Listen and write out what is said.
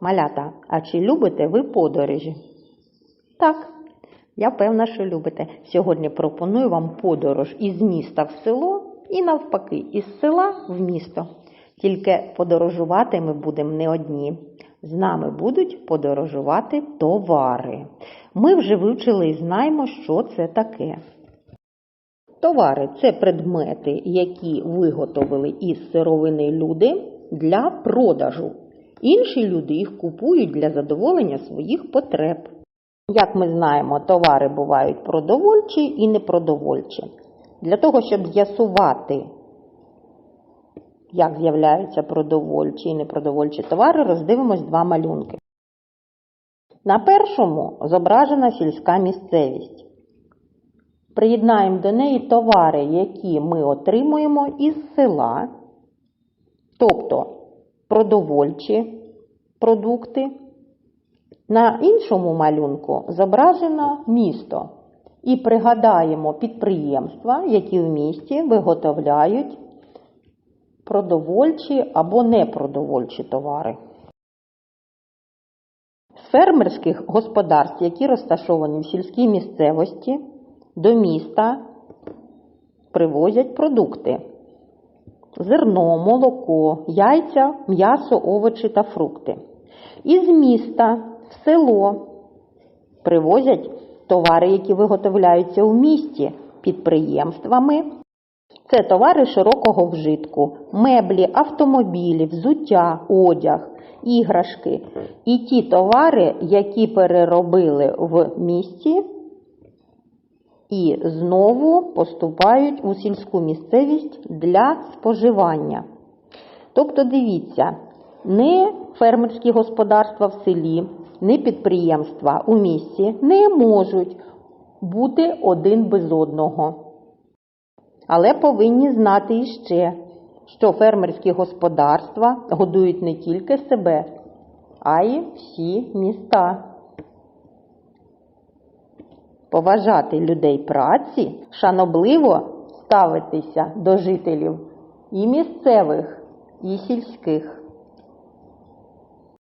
Малята, а чи любите ви подорожі? Так, я певна, що любите. Сьогодні пропоную вам подорож із міста в село і навпаки, із села в місто. Тільки подорожувати ми будемо не одні. З нами будуть подорожувати товари. Ми вже вивчили і знаємо, що це таке. Товари це предмети, які виготовили із сировини люди для продажу. Інші люди їх купують для задоволення своїх потреб. Як ми знаємо, товари бувають продовольчі і непродовольчі. Для того, щоб з'ясувати, як з'являються продовольчі і непродовольчі товари, роздивимось два малюнки. На першому зображена сільська місцевість. Приєднаємо до неї товари, які ми отримуємо із села, тобто продовольчі продукти. На іншому малюнку зображено місто. І пригадаємо підприємства, які в місті виготовляють продовольчі або непродовольчі товари. З фермерських господарств, які розташовані в сільській місцевості, до міста привозять продукти: зерно, молоко, яйця, м'ясо, овочі та фрукти. Із міста в село привозять товари, які виготовляються у місті підприємствами. Це товари широкого вжитку, меблі, автомобілі, взуття, одяг, іграшки і ті товари, які переробили в місті і знову поступають у сільську місцевість для споживання. Тобто, дивіться, не фермерські господарства в селі, не підприємства у місті не можуть бути один без одного. Але повинні знати іще, що фермерські господарства годують не тільки себе, а й всі міста. Поважати людей праці, шанобливо ставитися до жителів і місцевих, і сільських.